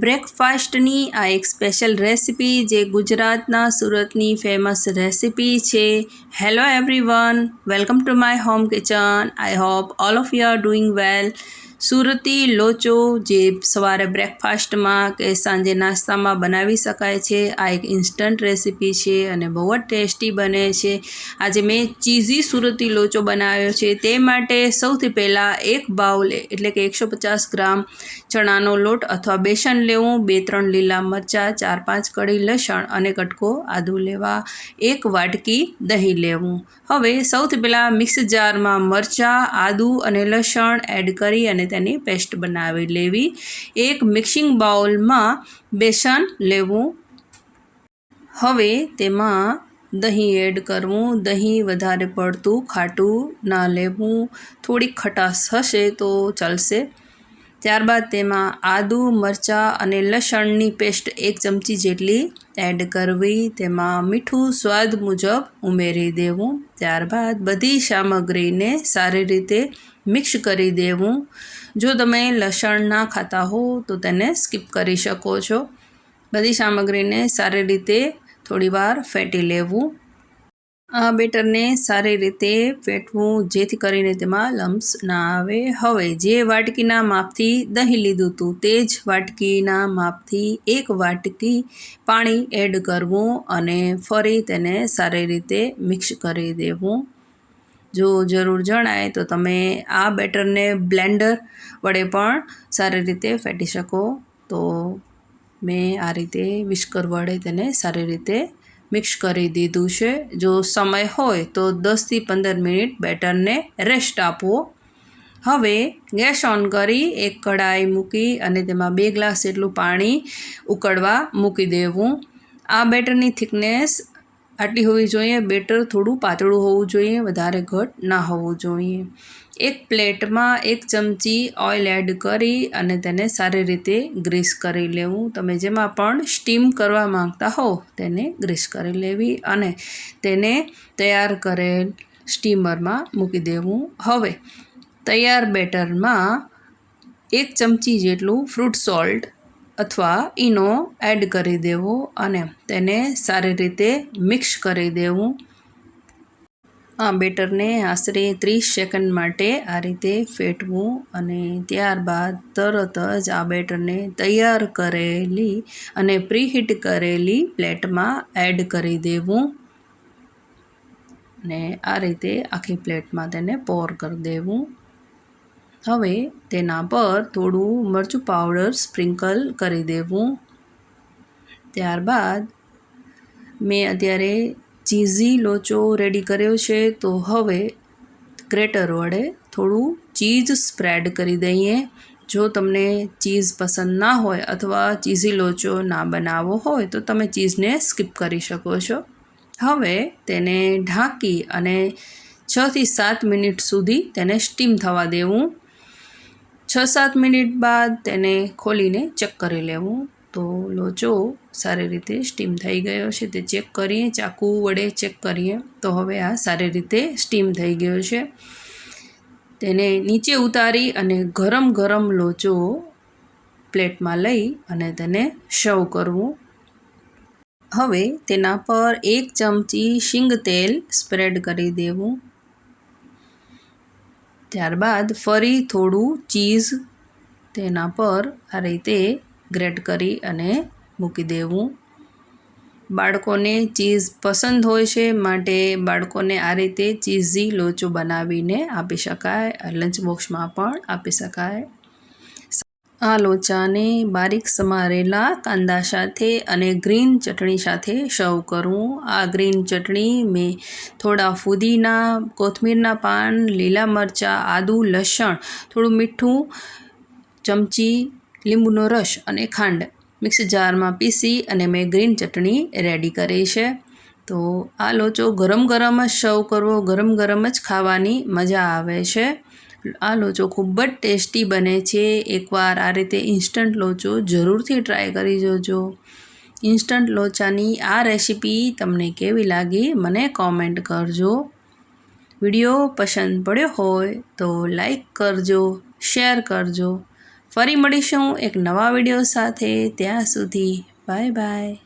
બ્રેકફાસ્ટની આ એક special recipe જે ગુજરાતના સુરતની ફેમસ રેસિપી છે. Hello everyone welcome to my home kitchen I hope all of you are doing well Surti locho જે સવારે બ્રેકફાસ્ટમાં કે સાંજે નાસ્તામાં બનાવી શકાય છે. આ એક ઇન્સ્ટન્ટ રેસિપી છે અને બહુ જ ટેસ્ટી બને છે. આજે મેં ચીઝી સુરતી લોચો બનાવ્યો છે. તે માટે સૌથી પહેલાં એક બાઉલ, એટલે કે એકસો પચાસ ગ્રામ ચણાનો લોટ અથવા બેસન લેવું, બે ત્રણ લીલા મરચાં, ચાર પાંચ કળી લસણ અને કટકો આદુ લેવા, એક વાટકી દહીં લેવું. હવે સૌથી પહેલાં મિક્સ જારમાં મરચાં, આદુ અને લસણ એડ કરી અને તેની પેસ્ટ બનાવી લેવી. એક મિક્સિંગ બાઉલમાં બેસન લેવું. હવે તેમાં દહીં એડ કરવું. દહીં વધારે પડતું, ખાટું ના લેવું. થોડીક ખટાશ હશે તો ચાલશે. ત્યારબાદ તેમાં આદુ, મરચાં અને લસણની પેસ્ટ એક ચમચી જેટલી એડ કરવી. તેમાં મીઠું સ્વાદ મુજબ ઉમેરી દેવું. ત્યારબાદ બધી સામગ્રીને સારી રીતે મિક્સ કરી દેવું. જો તમે લસણ ના ખાતા હો, તો તેને સ્કીપ કરી શકો છો. બધી સામગ્રીને સારી રીતે થોડીવાર ફેટી લેવું. આ બેટરને સારી રીતે ફેટવું, જેથી કરીને તેમાં લમ્સ ના આવે. હવે જે વાટકીના માપથી દહીં લીધું હતું, તે જ વાટકીના માપથી એક વાટકી પાણી એડ કરવું અને ફરી તેને સારી રીતે મિક્સ કરી દેવું. જો જરૂર જણાય તો તમે આ બેટરને બ્લેન્ડર વડે પણ સારી રીતે ફેટી શકો. તો મેં આ રીતે વિસ્કર વડે તેને સારી રીતે મિક્સ કરી દીધું છે. જો સમય હોય તો દસથી પંદર મિનિટ બેટરને રેસ્ટ આપવો હવે ગેસ ઓન કરી એક કઢાઈ મૂકી અને તેમાં બે ગ્લાસ જેટલું પાણી ઉકળવા મૂકી દેવું. આ બેટરની થિકનેસ આટલી હોવી જોઈએ, બેટર થોડું પાતળું હોવું જોઈએ, વધારે ઘટ ના હોવું જોઈએ. એક પ્લેટમાં એક ચમચી ઓઇલ એડ કરી અને તેને સારી રીતે ગ્રીસ કરી લેવું. તમે જેમાં પણ સ્ટીમ કરવા માંગતા હો, તેને ગ્રીસ કરી લેવી અને તેને તૈયાર કરેલ સ્ટીમરમાં મૂકી દેવું. હવે, તૈયાર બેટરમાં એક ચમચી જેટલું ફ્રૂટ સોલ્ટ અથવા ઈનો એડ કરી દેવો અને તેને સારી રીતે મિક્સ કરી દેવું. આ બેટરને આશરે ત્રીસ સેકન્ડ માટે આ રીતે ફેટવું અને ત્યારબાદ તરત જ આ બેટરને તૈયાર કરેલી અને પ્રીહીટ કરેલી પ્લેટમાં એડ કરી દેવું. અને આ રીતે આખી પ્લેટમાં તેને પોર કરી દેવું. હવે તેના પર થોડું મરચું પાવડર સ્પ્રિંકલ કરી દેવું. ત્યારબાદ મેં અત્યારે ચીઝી લોચો રેડી કર્યો છે, તો હવે ગ્રેટર વડે થોડું ચીઝ સ્પ્રેડ કરી દઈએ. જો તમને ચીઝ પસંદ ના હોય અથવા ચીઝી લોચો ના બનાવવો હોય, તો તમે ચીઝને સ્કીપ કરી શકો છો. હવે તેને ઢાંકી અને છથી સાત મિનિટ સુધી તેને સ્ટીમ થવા દેવું. છ સાત મિનિટ બાદ તેને ખોલીને ચેક કરી લેવું. તો લોચો સારી રીતે સ્ટીમ થઈ ગયો છે, તે ચેક કરીએ, ચાકુ વડે ચેક કરીએ. તો હવે આ સારી રીતે સ્ટીમ થઈ ગયો છે. તેને નીચે ઉતારી અને ગરમ ગરમ લોચો પ્લેટમાં લઈ અને તેને સર્વ કરવું. હવે તેના પર એક ચમચી શીંગ તેલ સ્પ્રેડ કરી દેવું. ત્યારબાદ ફરી થોડું ચીઝ તેના પર આ રીતે ગ્રેટ કરી અને મૂકી દેવું. બાળકોને ચીઝ પસંદ હોય છે માટે બાળકોને આ રીતે ચીઝી લોચો બનાવીને આપી શકાય. લંચ બોક્સમાં પણ આપી શકાય. આ લોચાને બારીક સમારેલા કાંદા સાથે અને ગ્રીન ચટણી સાથે સર્વ કરવું આ ગ્રીન ચટણી મેં થોડા ફુદીના, કોથમીરના પાન, લીલા મરચાં, આદુ, લસણ, થોડું મીઠું, ચમચી, લીંબુનો રસ અને ખાંડ મિક્સ જારમાં પીસી અને મેં ગ્રીન ચટણી રેડી કરી છે. તો આ લોચો ગરમ ગરમ જ સર્વ કરવો, ગરમ ગરમ જ ખાવાની મજા આવે છે. આ લોચો ખૂબ જ ટેસ્ટી બને છે. એકવાર આ રીતે ઇન્સ્ટન્ટ લોચો જરૂરથી ટ્રાય કરી જોજો. ઇન્સ્ટન્ટ લોચાની આ રેસીપી તમને કેવી લાગી મને કોમેન્ટ કરજો. વીડિયો પસંદ પડ્યો હોય તો લાઈક કરજો, શેર કરજો. ફરી મળીશું એક નવા વીડિયો સાથે. ત્યાં સુધી બાય બાય.